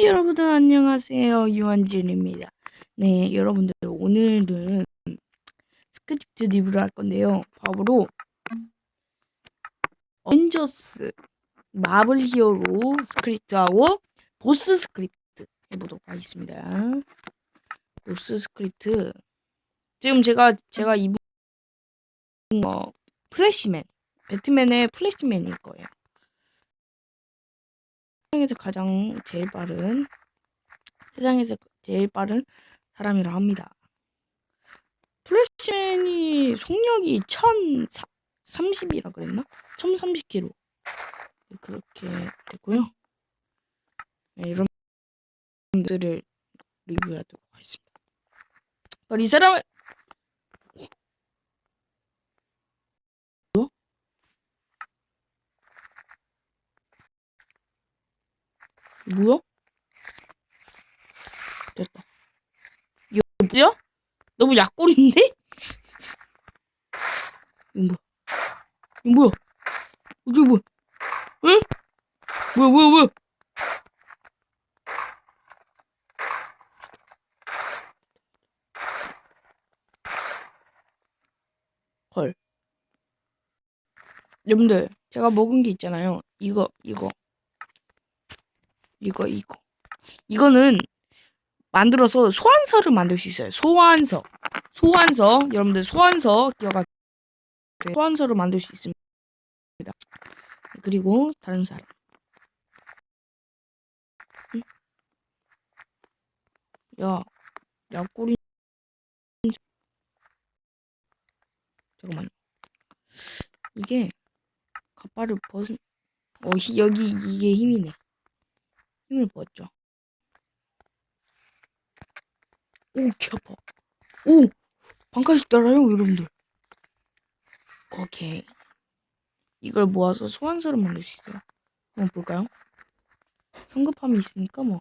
네, 여러분들 안녕하세요. 유한진입니다. 네, 여러분들 오늘은 스크립트 리뷰를 할 건데요. 바로 어벤져스 마블 히어로 스크립트하고 보스 스크립트 해보도록 하겠습니다. 보스 스크립트 지금 제가 제가 이분 어 플래시맨 배트맨의 플래시맨일 거예요. 세상에서 가장 제일 빠른 세상에서 제일 빠른 사람이라 합니다. 플래시맨이 속력이 1030이라 그랬나? 1030km 그렇게 됐고요. 네, 이런 분들을 리뷰하도록 하겠습니다. 이 사람을 뭐야? 뭐야? 됐다. 이거 뭐야? 너무 약골인데? 이거 뭐야? 이거 뭐야? 이거 뭐야? 응? 뭐야 뭐야 뭐야? 헐. 여러분들 제가 먹은 게 있잖아요. 이거 이거 이거 이거 이거는 만들어서 소환서를 만들 수 있어요. 소환서 소환서 여러분들 소환서 기억하 소환서를 만들 수 있습니다. 그리고 다른 사람 응? 야 약골이 잠깐만요. 이게 가빠를 벗은 어 히, 여기 이게 힘이네. 힘을 벗죠. 오, 개 아파. 오! 반까지 따라요, 여러분들. 오케이. 이걸 모아서 소환서를 만들 수 있어요. 한번 볼까요? 성급함이 있으니까 뭐.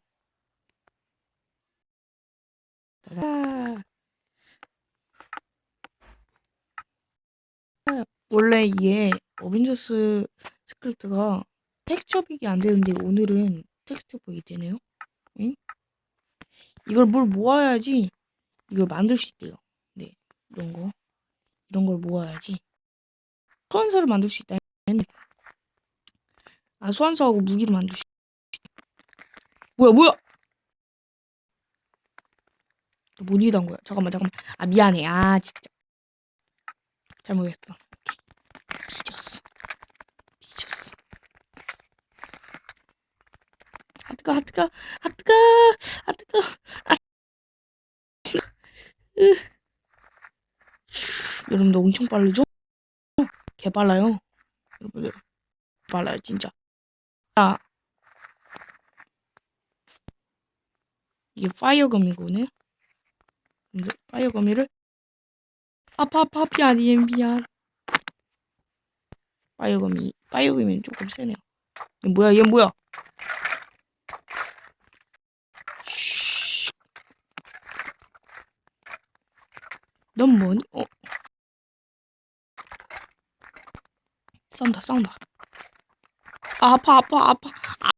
따다. 원래 이게 어벤져스 스크립트가 텍스처빅이 안 되는데 오늘은 텍스처빅이 되네요. 응? 이걸 뭘 모아야지 이걸 만들 수 있대요. 네, 이런 거. 이런 걸 모아야지. 소환서를 만들 수 있다면 아 소환서하고 무기를 만들 수 뭐야 뭐야? 못 이해한 거야? 잠깐만 잠깐만. 아 미안해. 아 진짜. 잘못했어 오케이 뒤졌어 뒤졌어 아 뜨거 아 뜨거 아 뜨거 아 뜨거. 여러분들 엄청 빠르죠? 개 빨라요. 여러분들 빨라요 진짜. 아 이게 파이어검이거든요 이제 파이어검이를? 아파 아파 미안 미안 미안. 파이어검이 파이어검이 조금 세네요. 얘 뭐야 얘 뭐야 넌 뭐니? 어. 싸운다 싸운다. 아, 아파 아파 아파. 아,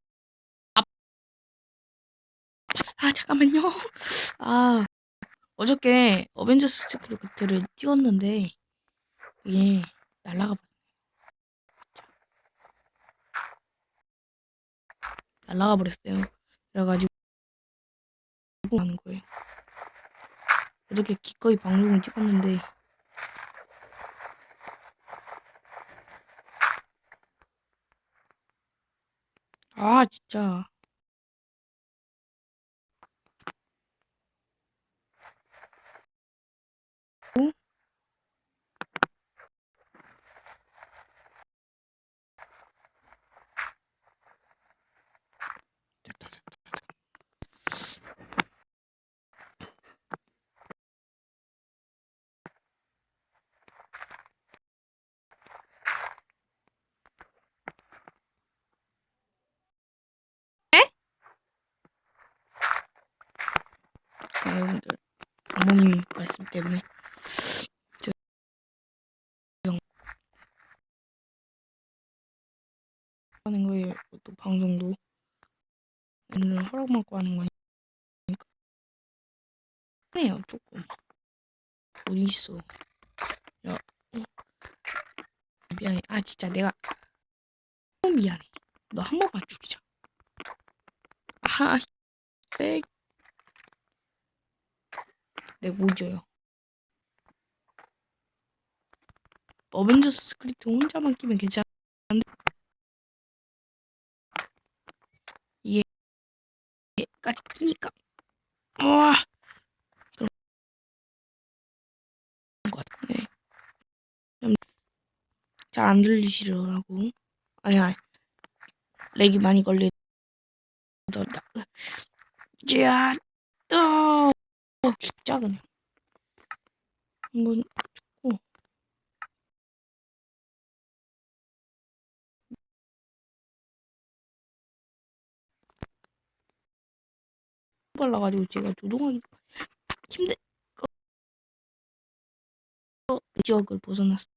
아, 아 잠깐만요. 아. 어저께 어벤져스 스크립트를 찍었는데 이게 날라가 버렸네. 날라가 버렸어요. 그래가지고 하는 거예요 어저께 기꺼이 방송을 찍었는데. 아 진짜 어? 됐다 됐다 아, 여러분들 어머님 말씀 때문에. 하는 거예요. 또 방송도. 오늘 허락 받고 하는 거니까. 해요 조금. 어디 있어? 야 어. 미안해. 아 진짜 내가 너무 미안해. 너 한 번만 죽이자. 아하 네. 줘요 어벤져스 스크립트 혼자만 끼면 괜찮은데 이게 까지 끼니까 와 그런 것 같네 잘 안 들리시더라고 아니야 렉이 많이 걸리다 야, 또 죽자 그냥 한번 죽고 발라가지고 제가 조종하기 힘들 어, 지역을 벗어났어요.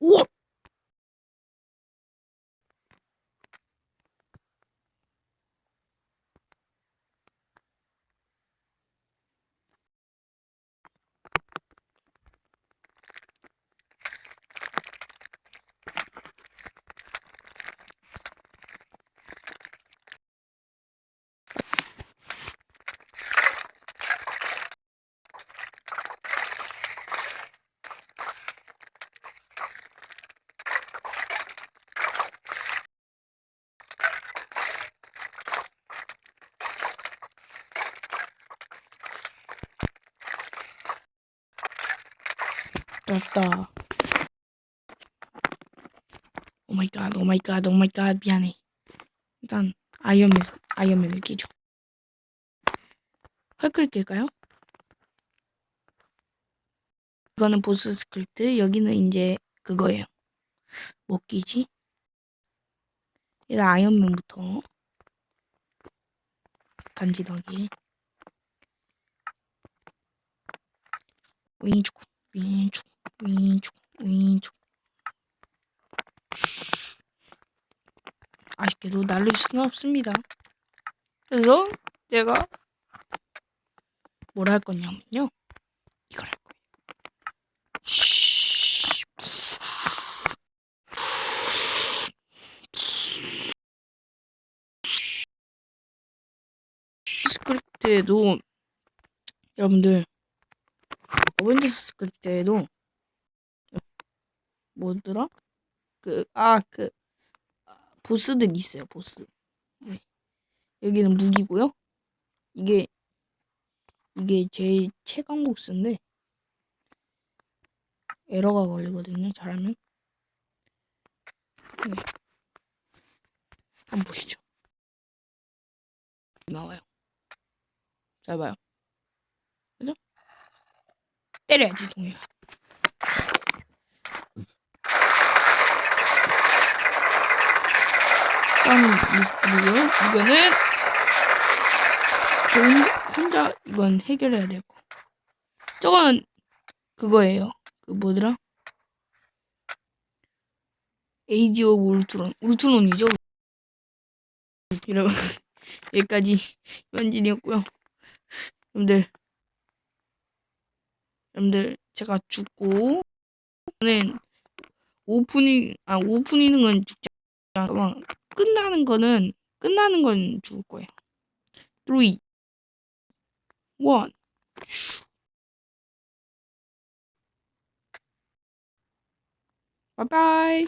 우와! 됐다. 오 마이 갓, 오 마이 갓, 오 마이 갓, 미안해. 일단 아이언맨, 아이언맨을 끼죠. 헐크를 낄까요? 이거는 보스 스크립트, 여기는 이제 그거예요. 뭐 끼지? 일단 아이언맨부터 간지나게 윙축, 윙축, 윙축, 윙축. 아쉽게도 날릴 수는 없습니다. 그래서 제가 뭘 할 거냐면요. 이걸 할 거예요. 쉬. 스크립트에도 여러분들 어벤져스 스크립트에도 뭐더라? 그, 아, 그, 아, 보스들 있어요, 보스. 네. 여기는 무기고요. 이게, 이게 제일 최강 보스인데, 에러가 걸리거든요, 잘하면. 네. 한번 보시죠. 나와요. 잘 봐요. 그죠? 때려야지, 동이야. 이거요. 이거는 저 혼자, 이건 해결해야 되고. 저건 그거예요. 그 뭐더라? 에이지 오브 울트론. 울트론이죠. 여러분 여기까지 현진이었고요. 여러분들 여러분들 제가 죽고 저는 오프닝 아 오프닝은 건 죽지 않아. 끝나는 거는 끝나는 건 죽을 거예요. 3 1 바이바이